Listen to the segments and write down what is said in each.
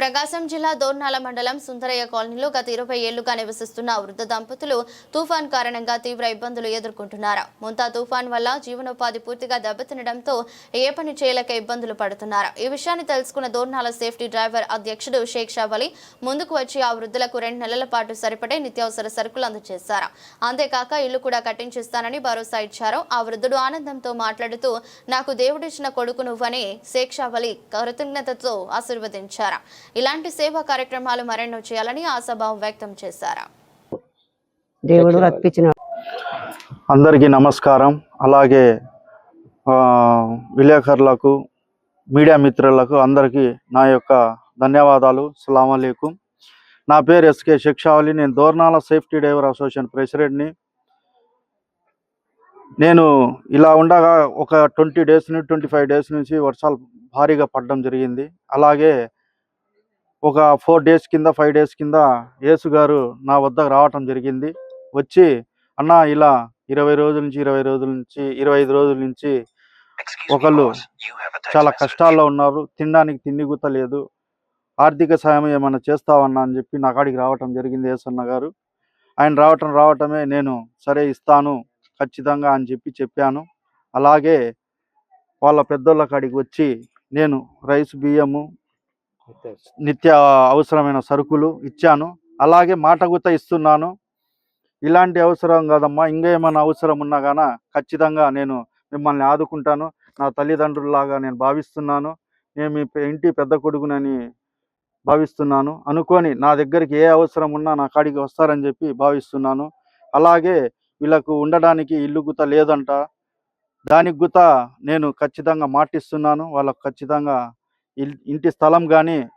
ప్రకాశం జిల్లా దోర్నాల మండలం సుందరయ్య కాలనీలో గత ఇరవై ఏళ్ళుగా నివసిస్తున్న వృద్ధ దంపతులు తుఫాన్ కారణంగా తీవ్ర ఇబ్బందులు ఎదుర్కొంటున్నారు. ముంతా తుఫాన్ వల్ల జీవనోపాధి పూర్తిగా దెబ్బతినడంతో ఏ పని చేయలేక ఇబ్బందులు పడుతున్నారు. ఈ విషయాన్ని తెలుసుకున్న దోర్నాల సేఫ్టీ డ్రైవర్ అధ్యక్షుడు షేక్ షావలి ముందుకు వచ్చి ఆ వృద్ధులకు రెండు నెలల పాటు సరిపడే నిత్యావసర సరుకులు అందజేశారు. అంతేకాక ఇల్లు కూడా కట్టించిస్తానని భరోసా ఇచ్చారు. ఆ వృద్ధుడు ఆనందంతో మాట్లాడుతూ నాకు దేవుడిచ్చిన కొడుకు నువ్వని షేక్ షావలి కృతజ్ఞతతో ఆశీర్వదించారు. ఇలాంటి సేవా కార్యక్రమాలు మరెన్నో చేయాలని ఆశాభావం వ్యక్తం చేశారు. దేవుడు రప్పించిన అందరికీ నమస్కారం. అలాగే ఆ, విలేకరులకు మీడియా మిత్రులకు అందరికీ నా యొక్క ధన్యవాదాలు. సలాం అలైకుం. నా పేరు ఎస్కే శిక్షావళి. నేను దోర్నాల సేఫ్టీ డ్రైవర్ అసోసియేషన్ ప్రెసిడెంట్ని. నేను ఇలా ఉండగా ఒక ట్వంటీ డేస్ నుంచి ట్వంటీ ఫైవ్ డేస్ నుంచి వర్షాలు భారీగా పడడం జరిగింది. అలాగే ఒక ఫోర్ డేస్ కింద ఫైవ్ డేస్ కింద యేసు గారు నా వద్దకు రావటం జరిగింది. వచ్చి అన్న ఇలా ఇరవై రోజుల నుంచి ఇరవై రోజుల నుంచి ఇరవై ఐదు రోజుల నుంచి ఒకళ్ళు చాలా కష్టాల్లో ఉన్నారు. తినడానికి తిండి గుత లేదు ఆర్థిక సాయం ఏమైనా చేస్తావన్నా అని చెప్పి నా కాడికి రావటం జరిగింది యేసన్న గారు. ఆయన రావటం రావటమే నేను సరే ఇస్తాను ఖచ్చితంగా అని చెప్పి చెప్పాను. అలాగే వాళ్ళ పెద్దోళ్ళ కాడికి వచ్చి నేను రైస్ బియ్యము నిత్య అవసరమైన సరుకులు ఇచ్చాను. అలాగే మాట గుత్త ఇస్తున్నాను. ఇలాంటి అవసరం కాదమ్మా. ఇంకా ఏమైనా అవసరం ఉన్నా గాన ఖచ్చితంగా నేను మిమ్మల్ని ఆదుకుంటాను. నా తల్లిదండ్రులలాగా నేను భావిస్తున్నాను. నేను మీ ఇంటి పెద్ద కొడుకునని భావిస్తున్నాను. అనుకొని నా దగ్గరికి ఏ అవసరం ఉన్నా నా కాడికి వస్తారని చెప్పి భావిస్తున్నాను. అలాగే వీళ్ళకు ఉండడానికి ఇల్లు గుత లేదంట. దానికి గుత నేను ఖచ్చితంగా మాటిస్తున్నాను. వాళ్ళకు ఖచ్చితంగా ఇంటి స్థలం కానీ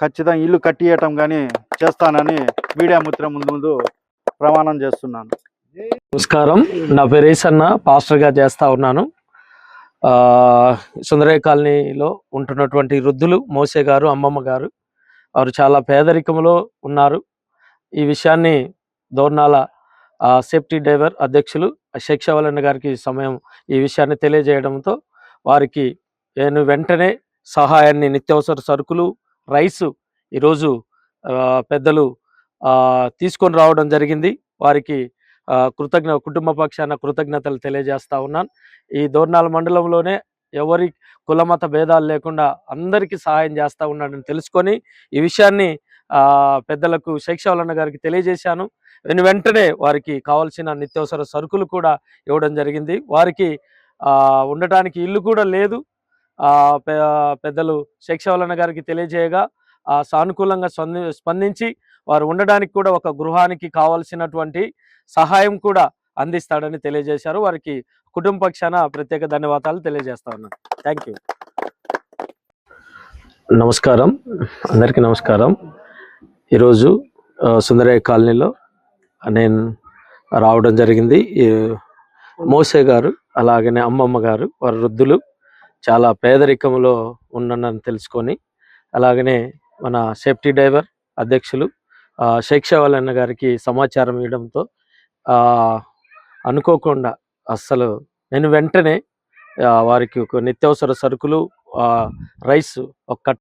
ఖచ్చితంగా ఇల్లు కట్టియటం కానీ చేస్తానని మీడియా మిత్రం ముందు ముందు ప్రమాణం చేస్తున్నాను. నమస్కారం. నా పేరు ఈసన్న పాస్టర్గా చేస్తా ఉన్నాను. ఆ, సుందరయ్య కాలనీలో ఉంటున్నటువంటి వృద్ధులు మోసే గారు అమ్మమ్మ గారు వారు చాలా పేదరికంలో ఉన్నారు. ఈ విషయాన్ని దోర్నాల సేఫ్టీ డ్రైవర్ అధ్యక్షులు శేక్షవలన్న గారికి సమయం ఈ విషయాన్ని తెలియజేయడంతో వారికి నేను వెంటనే సహాయాన్ని నిత్యావసర సరుకులు రైసు ఈరోజు పెద్దలు తీసుకొని రావడం జరిగింది. వారికి కృతజ్ఞ కుటుంబ పక్షాన కృతజ్ఞతలు తెలియజేస్తా ఉన్నాను. ఈ దోర్నాల మండలంలోనే ఎవరి కులమత భేదాలు లేకుండా అందరికీ సహాయం చేస్తూ ఉన్నాడని తెలుసుకొని ఈ విషయాన్ని పెద్దలకు శైక్షవలన్న గారికి తెలియజేశాను. వెను వెంటనే వారికి కావాల్సిన నిత్యావసర సరుకులు కూడా ఇవ్వడం జరిగింది. వారికి ఉండటానికి ఇల్లు కూడా లేదు. పెద్దలు శేక్షావలన్న గారికి తెలియజేయగా ఆ సానుకూలంగా స్పంది స్పందించి వారు ఉండడానికి కూడా ఒక గృహానికి కావాల్సినటువంటి సహాయం కూడా అందిస్తాడని తెలియజేశారు. వారికి కుటుంబ పక్షాన ప్రత్యేక ధన్యవాదాలు తెలియజేస్తా ఉన్నాను థ్యాంక్ యూ. నమస్కారం. అందరికీ నమస్కారం. ఈరోజు సుందరయ్య కాలనీలో నేను రావడం జరిగింది. ఈ మోసే గారు అలాగనే అమ్మమ్మ గారు వారి వృద్ధులు చాలా పేదరికంలో ఉన్నానని తెలుసుకొని అలాగనే మన సేఫ్టీ డ్రైవర్ అధ్యక్షులు ఆ, అన్న గారికి సమాచారం ఇవ్వడంతో ఆ, అనుకోకుండా అస్సలు నేను వెంటనే వారికి ఒక నిత్యావసర సరుకులు ఆ, రైస్ ఒక